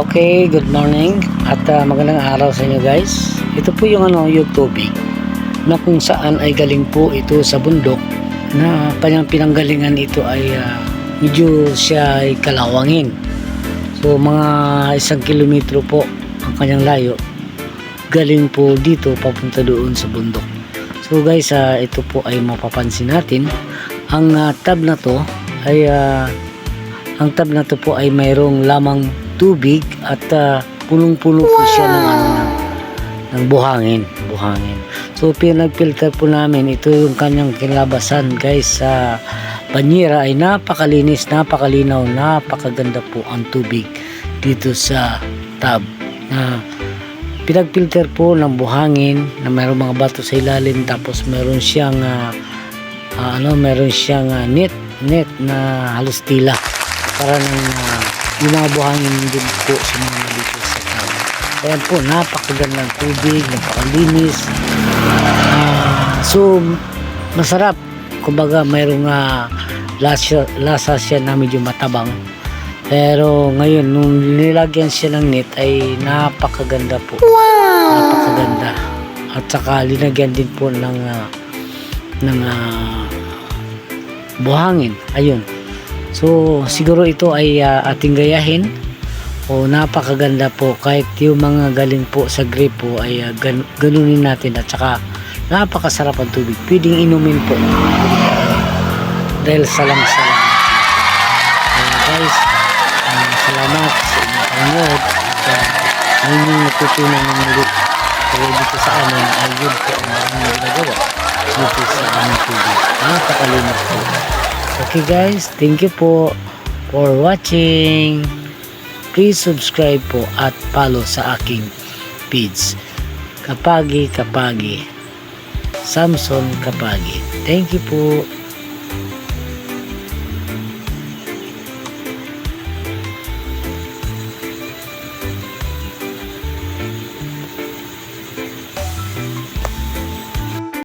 Okay, good morning at ah, magandang araw sa inyo guys. Ito po yung ano, yung tubig na kung saan ay galing po ito sa bundok na kanyang pinanggalingan ito ay ah, medyo siya ay kalawangin. So mga isang kilometro po ang kanyang layo galing po dito papunta doon sa bundok. So guys, ah, ito po ay mapapansin natin ang ah, tab na to ay ah, ang tab na to po ay mayroong lamang tubig at ah, punong-puno po siya ng ano ng, ng buhangin, buhangin. So pinag-filter po namin ito yung kanyang kilabasan guys sa banyera ay napakalinis, napakalinaw, napakaganda po ang tubig dito sa tab na pinag-filter po ng buhangin na mayroong mga bato sa ilalim tapos meron siyang ah, ano meron siyang ah, net net na halos tila para ng ah, yung mga buhangin din po sa mga dito sa tao. Kaya po napakagandang tubig, napakalinis. Ah, so masarap. Kumbaga mayroong ah, lasa, lasa siya na medyo matabang. Pero ngayon, nung nilagyan siya ng net ay napakaganda po. Napakaganda. At saka linagyan din po ng ah, ng ah, buhangin. Ayun. So siguro ito ay ah, ating gayahin. O napakaganda po kahit yung mga galing po sa gripo ay ah, gan- ganunin natin at saka napakasarap ang tubig. Pwedeng inumin po. Dahil salang-salang. Kaya guys, ah, salamat sa inyong panonood at uh, ang inyong natutunan ng muli pero dito sa amin ay yun po ang aming ginagawa dito sa aming tubig. Napakalinis po. Okay guys, thank you po for watching. Please subscribe po at follow sa aking page. Kapagi Kapagi. Samson Kapagi. Thank you po.